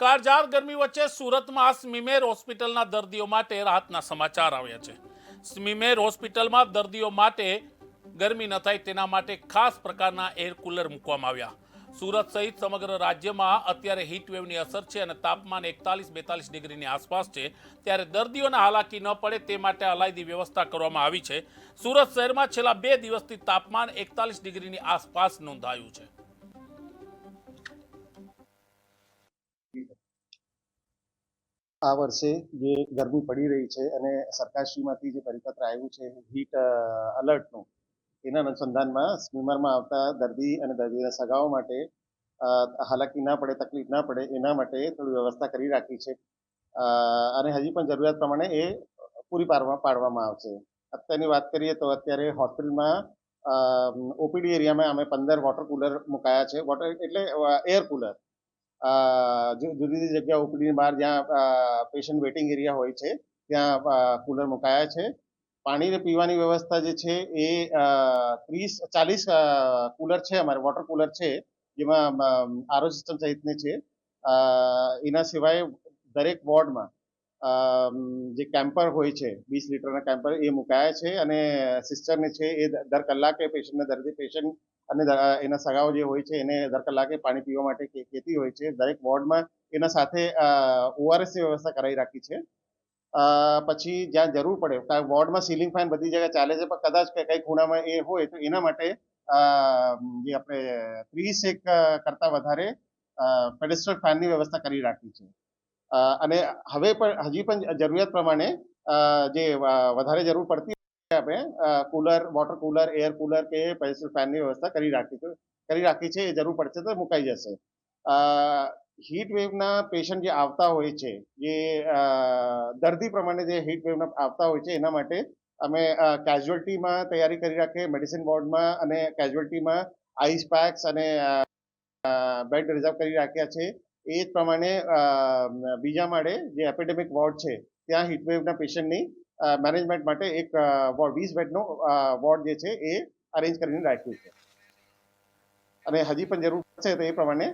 કાળઝાળ ગરમી વચ્ચે સુરતમાં સ્મીમેર હોસ્પિટલના દર્દીઓ માટે રાહતના સમાચાર આવ્યા છે. સ્મીમેર હોસ્પિટલમાં દર્દીઓ માટે ગરમી ન થાય તેના માટે ખાસ પ્રકારના એર કુલર મૂકવામાં આવ્યા. સુરત સહિત સમગ્ર રાજ્યમાં અત્યારે હીટવેવની અસર છે અને તાપમાન એકતાલીસ બેતાલીસ ડિગ્રીની આસપાસ છે. ત્યારે દર્દીઓને હાલાકી ન પડે તે માટે અલાયદી વ્યવસ્થા કરવામાં આવી છે. સુરત શહેરમાં છેલ્લા બે દિવસથી તાપમાન એકતાલીસ ડિગ્રીની આસપાસ નોંધાયું છે. આ વર્ષે જે ગરમી પડી રહી છે અને સરકારશ્રીમાંથી જે પરિપત્ર આવ્યું છે હીટ અલર્ટનું એના અનુસંધાનમાં સ્મીમરમાં આવતા દર્દી અને દર્દીના સગાઓ માટે હાલાકી ના પડે, તકલીફ ના પડે, એના માટે થોડી વ્યવસ્થા કરી રાખી છે. અને હજી પણ જરૂરિયાત પ્રમાણે એ પૂરી પાડવા, પાડવામાં આવશે. અત્યારની વાત કરીએ તો અત્યારે હોસ્પિટલમાં ઓપીડી એરિયામાં અમે પંદર વોટર કુલર મુકાયા છે. વોટર એટલે એર કુલર. જુદી જુદી જગ્યા ઓપીડીની બહાર જ્યાં પેશન્ટ વેટિંગ એરિયા હોય છે, ત્યાં કુલર મુકાયા છે. પાણીને પીવાની વ્યવસ્થા જે છે એ ત્રીસ, ચાલીસ કુલર છે અમારે વોટર કુલર છે, જેમાં આરો સિસ્ટમ સહિતની છે. એના સિવાય દરેક વોર્ડમાં જે કેમ્પર હોય છે, વીસ લીટરના કેમ્પર એ મુકાયા છે અને સિસ્ટરને છે એ દર કલાકે પેશન્ટને દર્દી પેશન્ટ અને એના સગાઓ જે હોય છે એને દર કલાકે પાણી પીવા માટે કહેતી હોય છે. દરેક વોર્ડમાં એના સાથે ઓઆરએસની વ્યવસ્થા કરાવી રાખી છે. પછી જ્યાં જરૂર પડે વોર્ડમાં સીલિંગ ફેન બધી જગ્યાએ ચાલે છે, પણ કદાચ કઈ ખૂણામાં એ હોય તો એના માટે જે આપણે ત્રીસ એક કરતા વધારે પેડેસ્ટ્રલ ફેનની વ્યવસ્થા કરી રાખી છે. અને હવે પણ, હજી પણ જરૂરિયાત પ્રમાણે જે વધારે જરૂર પડતી આપણે cooler, water cooler, air cooler કે ફેનની વ્યવસ્થા કરી રાખી છે, કરી રાખી છે, એ જરૂર પડશે તો મુકાઈ જશે. હીટ વેવના પેશન્ટ જે આવતા હોય છે, જે દર્દી પ્રમાણે જે હીટ વેવના આવતા હોય છે, એના માટે અમે કેઝ્યુઅલ્ટીમાં તૈયારી કરી રાખીએ મેડિસિન વોર્ડમાં અને કેઝ્યુઅલ્ટીમાં આઈસ પેક્સ અને બેડ રિઝર્વ કરી રાખ્યા છે. એ જ પ્રમાણે બીજા માળે જે એપેડેમિક વોર્ડ છે, ત્યાં હીટવેવના પેશન્ટની મેનેજમેન્ટ માટે એક વોર્ડ વીસ બેડનો વોર્ડ જે છે એ અરેન્જ કરીને રાખ્યું છે. અને હજી પણ જરૂર પડશે તો એ પ્રમાણે